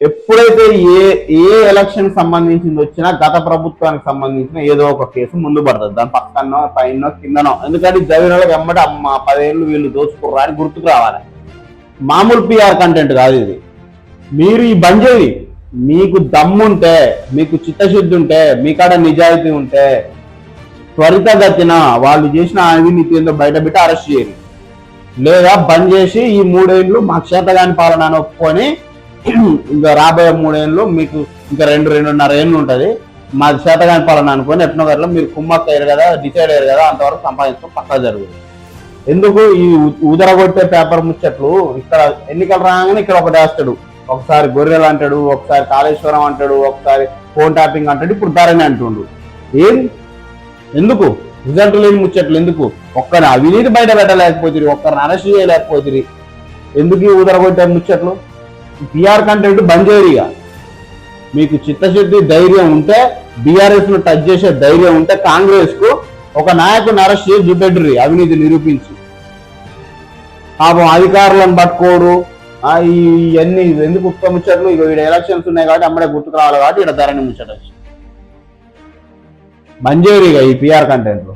ఎప్పుడైతే ఏ ఏ ఎలక్షన్ సంబంధించింది వచ్చినా గత ప్రభుత్వానికి సంబంధించిన ఏదో ఒక కేసు ముందు పడుతుంది. దాని పక్కనో పైనో కిందనో. ఎందుకంటే జగన్ వెంబడి అమ్మ పదేళ్ళు వీళ్ళు దోచుకుర్రా అని గుర్తుకు రావాలి. మామూలు పిఆర్ కంటెంట్ కాదు ఇది. మీరు ఈ బంజేది మీకు దమ్ముంటే మీకు చిత్తశుద్ధి ఉంటే మీ కాడ నిజాయితీ ఉంటే త్వరితగతిన వాళ్ళు చేసిన అవినీతి ఏందో బయట పెట్టి అరెస్ట్ చేయరు లేదా బంద్ చేసి ఈ మూడేళ్ళు మా క్షేత్రగాని పాలన అని ఒప్పుకొని ఇంకా రాబోయే మూడేళ్ళు మీకు ఇంకా రెండు రెండున్నర ఏళ్ళు ఉంటుంది. మాది చేతగాని పాలన అనుకొని ఎట్నో మీరు కుమ్మక్క అయ్యారు కదా డిసైడ్ అయ్యారు కదా అంతవరకు సంపాదించడం పక్కా జరుగుతుంది. ఎందుకు ఈ ఉదరగొట్టే పేపర్ ముచ్చట్లు ఇక్కడ ఎన్నికలు రాగానే ఇక్కడ ఒకటి వేస్తాడు ఒకసారి గొర్రెలు అంటాడు ఒకసారి కాళేశ్వరం అంటాడు ఒకసారి ఫోన్ ట్యాపింగ్ అంటాడు ఇప్పుడు ధరని అంటుండు. ఏం? ఎందుకు? రిజల్ట్ లేని ముచ్చట్లు ఎందుకు? ఒక్కరిని అవినీతి బయట పెట్టలేకపోతుంది ఒక్కరిని అరెస్ట్ చేయలేకపోతుంది ఎందుకు ఈ ఉదరగొట్టే ముచ్చట్లు? పిఆర్ కంటెంట్ బంద్ చేయరిగా మీకు చిత్తశుద్ధి ధైర్యం ఉంటే బీఆర్ఎస్ను టచ్ చేసే ధైర్యం ఉంటే కాంగ్రెస్కు ఒక నాయకుని అరెస్ట్ చేసి చూపెట్టరు అవినీతి నిరూపించి. పాపం అధికారులను పట్టుకోడు. ఇవన్నీ ఎందుకు ఉత్తమ ముచ్చట్లు? ఇక ఈడ ఎలక్షన్స్ ఉన్నాయి కాబట్టి అమ్మడే గుర్తుకు రావాలి కాబట్టి ఇక్కడ ధరని ముచ్చట ఇక ఈ పిఆర్ కంటెంట్లో